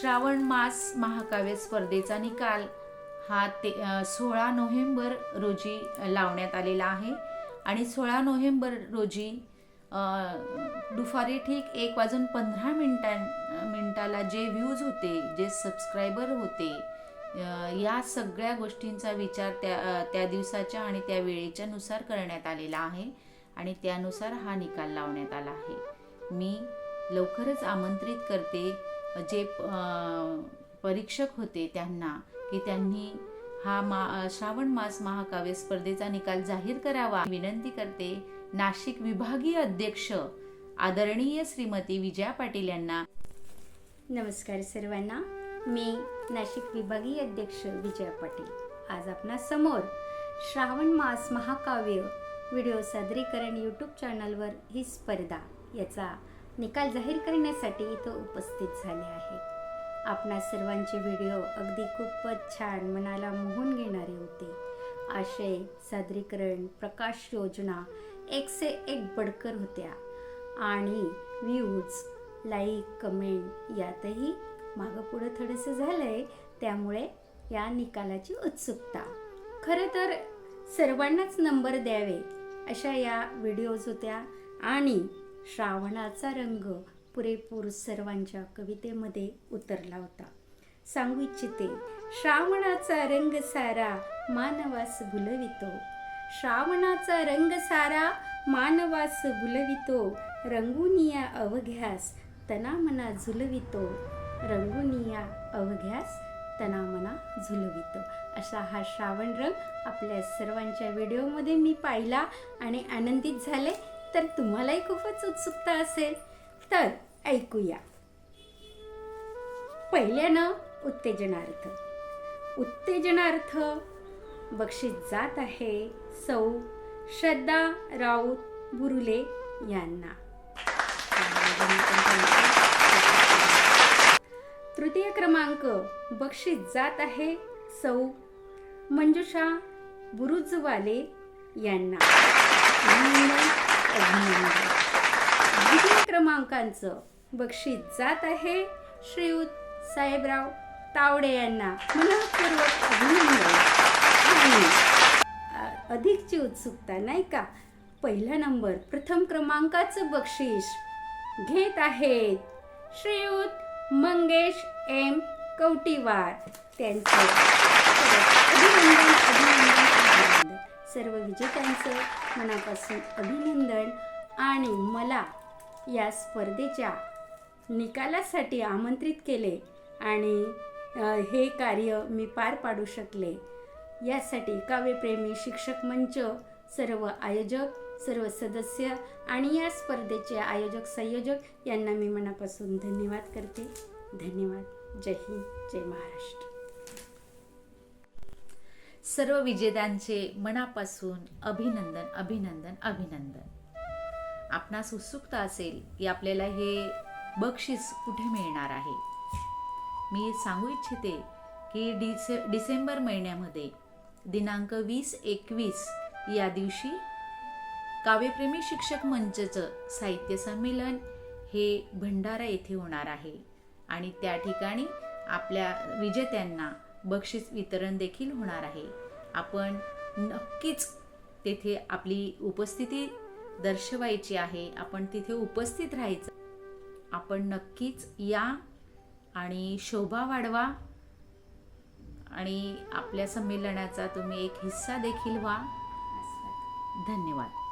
श्रावण मास महाकाव्य स्पर्धेचा निकाल हा ते सोळा नोव्हेंबर रोजी लावण्यात आलेला आहे. आणि सोळा नोव्हेंबर रोजी दुपारी ठीक एक वाजून पंधरा मिनटां मिनटाला जे व्ह्यूज होते जे सबस्क्रायबर होते या सगळ्या गोष्टींचा विचार त्या त्या दिवसाच्या आणि त्या वेळेच्या नुसार करण्यात आलेला आहे. आणि त्यानुसार हा निकाल लावण्यात आला आहे. मी लवकरच आमंत्रित करते. जे परीक्षक होते त्यांना की त्यांनी हा मा श्रावण मास महाकाव्य स्पर्धेचा निकाल जाहीर करावा. विनंती करते नाशिक विभागीय अध्यक्ष आदरणीय श्रीमती विजया पाटील यांना. नमस्कार सर्वांना. मी नाशिक विभागीय अध्यक्ष विजया पाटील. आज आपणा समोर श्रावण मास महाकाव्य व्हिडिओ सादरीकरण यूट्यूब चॅनलवर ही स्पर्धा याचा निकाल जाहीर करण्यासाठी इथं उपस्थित झाले आहे आपणा सर्वांचे व्हिडिओ अगदी खूपच छान मनाला मोहून घेणारे होते. आशय सादरीकरण प्रकाश योजना एक से एक बडकर होत्या. आणि व्ह्यूज लाईक कमेंट यातही मागं पुढं थोडंसं झालं आहे त्यामुळे या निकालाची उत्सुकता. खरं तर सर्वांनाच नंबर द्यावे अशा या व्हिडिओज होत्या. आणि श्रावणाचा रंग पुरेपूर सर्वांच्या कवितेमध्ये उतरला होता. सांगू इच्छिते श्रावणाचा रंग सारा मानवास भुलवितो. श्रावणाचा रंग सारा मानवास भुलवितो. रंगुनिया अवघ्यास तनामना झुलवितो. रंगुनिया अवघ्यास तनामना झुलवितो. असा हा श्रावण रंग आपल्या सर्वांच्या व्हिडिओमध्ये मी पाहिला आणि आनंदित झाले. तर तुम्हालाही खूपच उत्सुकता असेल. तर ऐकूया. पहिल्यानं उत्तेजनार्थ. उत्तेजनार्थ बक्षीस जात आहे सौ श्रद्धा राऊत बुरुले यांना. तृतीय क्रमांक बक्षीस जात आहे सौ मंजुषा बुरुजवाले यांना. अभिनंदन. द्वितीय क्रमांकांचं बक्षीस जात आहे श्रीयुत साहेबराव तावडे यांना मनपूर्वक अभिनंदन. अधिकची उत्सुकता नाही का? पहिला नंबर प्रथम क्रमांकाचं बक्षीस घेत आहेत श्रीयुत मंगेश एम कवटीवार. त्यांचे अभिनंदन. सर्व विजेत्यांचं मनापासून अभिनंदन आणि मला या स्पर्धेच्या निकालासाठी आमंत्रित केले आणि हे कार्य मी पार पाडू शकले. यासाठी काव्यप्रेमी शिक्षक मंच सर्व आयोजक सर्व सदस्य आणि या स्पर्धेचे आयोजक संयोजक यांना मी मनापासून धन्यवाद करते. धन्यवाद. जय हिंद जय महाराष्ट्र. सर्व विजेत्यांचे मनापासून अभिनंदन अभिनंदन अभिनंदन. आपणास उत्सुकता असेल की आपल्याला हे बक्षीस कुठे मिळणार आहे? मी सांगू इच्छिते की डिसे डिसेंबर महिन्यामध्ये दिनांक वीस एकवीस या दिवशी काव्यप्रेमी शिक्षक मंचचं साहित्य संमेलन हे भंडारा येथे होणार आहे. आणि त्या ठिकाणी आपल्या विजेत्यांना बक्षीस वितरण देखील होणार आहे. आपण नक्कीच तेथे आपली उपस्थिती दर्शवायची आहे. आपण तिथे उपस्थित राहायचं. आपण नक्कीच या आणि शोभा वाढवा आणि आपल्या संमेलनाचा तुम्ही एक हिस्सा देखील व्हा. धन्यवाद.